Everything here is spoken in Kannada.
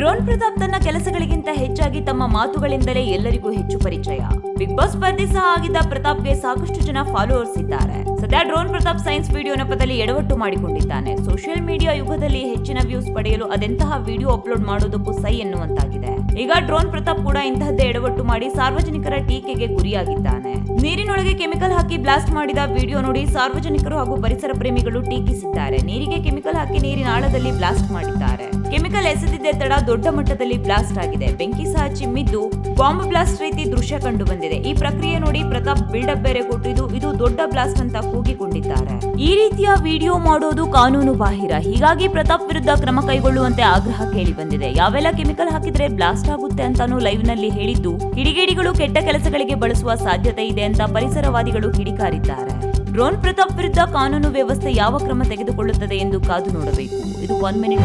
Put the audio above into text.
ಡ್ರೋನ್ ಪ್ರತಾಪ್ ತನ್ನ ಕೆಲಸಗಳಿಗಿಂತ ಹೆಚ್ಚಾಗಿ ತಮ್ಮ ಮಾತುಗಳಿಂದಲೇ ಎಲ್ಲರಿಗೂ ಹೆಚ್ಚು ಪರಿಚಯ. ಬಿಗ್ ಬಾಸ್ ಸ್ಪರ್ಧೆ ಸಹ ಆಗಿದ್ದ ಪ್ರತಾಪ್ಗೆ ಸಾಕಷ್ಟು ಜನ ಫಾಲೋವರ್ಸ್ ಇದ್ದಾರೆ. ಸದ್ಯ ಡ್ರೋನ್ ಪ್ರತಾಪ್ ಸೈನ್ಸ್ ವಿಡಿಯೋ ನೆಪದಲ್ಲಿ ಎಡವಟ್ಟು ಮಾಡಿಕೊಂಡಿದ್ದಾನೆ. ಸೋಷಿಯಲ್ ಮೀಡಿಯಾ ಯುಗದಲ್ಲಿ ಹೆಚ್ಚಿನ ವ್ಯೂಸ್ ಪಡೆಯಲು ಅದೆಂತಹ ವಿಡಿಯೋ ಅಪ್ಲೋಡ್ ಮಾಡೋದಕ್ಕೂ ಸೈ ಎನ್ನುವಂತಾಗಿದೆ. ಈಗ ಡ್ರೋನ್ ಪ್ರತಾಪ್ ಕೂಡ ಇಂತಹದ್ದೇ ಎಡವಟ್ಟು ಮಾಡಿ ಸಾರ್ವಜನಿಕರ ಟೀಕೆಗೆ ಗುರಿಯಾಗಿದ್ದಾನೆ. ನೀರಿನೊಳಗೆ ಕೆಮಿಕಲ್ ಹಾಕಿ ಬ್ಲಾಸ್ಟ್ ಮಾಡಿದ ವಿಡಿಯೋ ನೋಡಿ ಸಾರ್ವಜನಿಕರು ಹಾಗೂ ಪರಿಸರ ಪ್ರೇಮಿಗಳು ಟೀಕಿಸಿದ್ದಾರೆ. ನೀರಿಗೆ ಕೆಮಿಕಲ್ ಹಾಕಿ ನೀರಿನ ಆಳದಲ್ಲಿ ಬ್ಲಾಸ್ಟ್ ಮಾಡಿದ್ದಾರೆ. ಕೆಮಿಕಲ್ ಎಸೆದಿದ್ದ ತಡ ದೊಡ್ಡ ಮಟ್ಟದಲ್ಲಿ ಬ್ಲಾಸ್ಟ್ ಆಗಿದೆ. ಬೆಂಕಿ ಸಹ ಚಿಮ್ಮಿದ್ದು ಬಾಂಬ್ ಬ್ಲಾಸ್ಟ್ ರೀತಿ ದೃಶ್ಯ ಕಂಡು ಬಂದಿದೆ ಈ ಪ್ರಕ್ರಿಯೆ ನೋಡಿ ಪ್ರತಾಪ್ ಬಿಲ್ಡಪ್ ಬೇರೆ ಕೊಟ್ಟಿದ್ದು, ಇದು ದೊಡ್ಡ ಬ್ಲಾಸ್ಟ್ ಅಂತ ಕೂಗಿಕೊಂಡಿದ್ದಾರೆ. ಈ ರೀತಿಯ ವಿಡಿಯೋ ಮಾಡೋದು ಕಾನೂನು ಬಾಹಿರ. ಹೀಗಾಗಿ ಪ್ರತಾಪ್ ವಿರುದ್ಧ ಕ್ರಮ ಕೈಗೊಳ್ಳುವಂತೆ ಆಗ್ರಹ ಕೇಳಿ ಬಂದಿದೆ ಯಾವೆಲ್ಲ ಕೆಮಿಕಲ್ ಹಾಕಿದ್ರೆ ಬ್ಲಾಸ್ಟ್ ಆಗುತ್ತೆ ಅಂತಾನು ಲೈವ್ನಲ್ಲಿ ಹೇಳಿದ್ದು, ಕಿಡಿಗೇಡಿಗಳು ಕೆಟ್ಟ ಕೆಲಸಗಳಿಗೆ ಬಳಸುವ ಸಾಧ್ಯತೆ ಇದೆ ಅಂತ ಪರಿಸರವಾದಿಗಳು ಕಿಡಿಕಾರಿದ್ದಾರೆ. ಡ್ರೋನ್ ಪ್ರತಾಪ್ ವಿರುದ್ಧ ಕಾನೂನು ವ್ಯವಸ್ಥೆ ಯಾವ ಕ್ರಮ ತೆಗೆದುಕೊಳ್ಳುತ್ತದೆ ಎಂದು ಕಾದು ನೋಡಬೇಕು. ಇದು ಒನ್ ಮಿನಿಟ್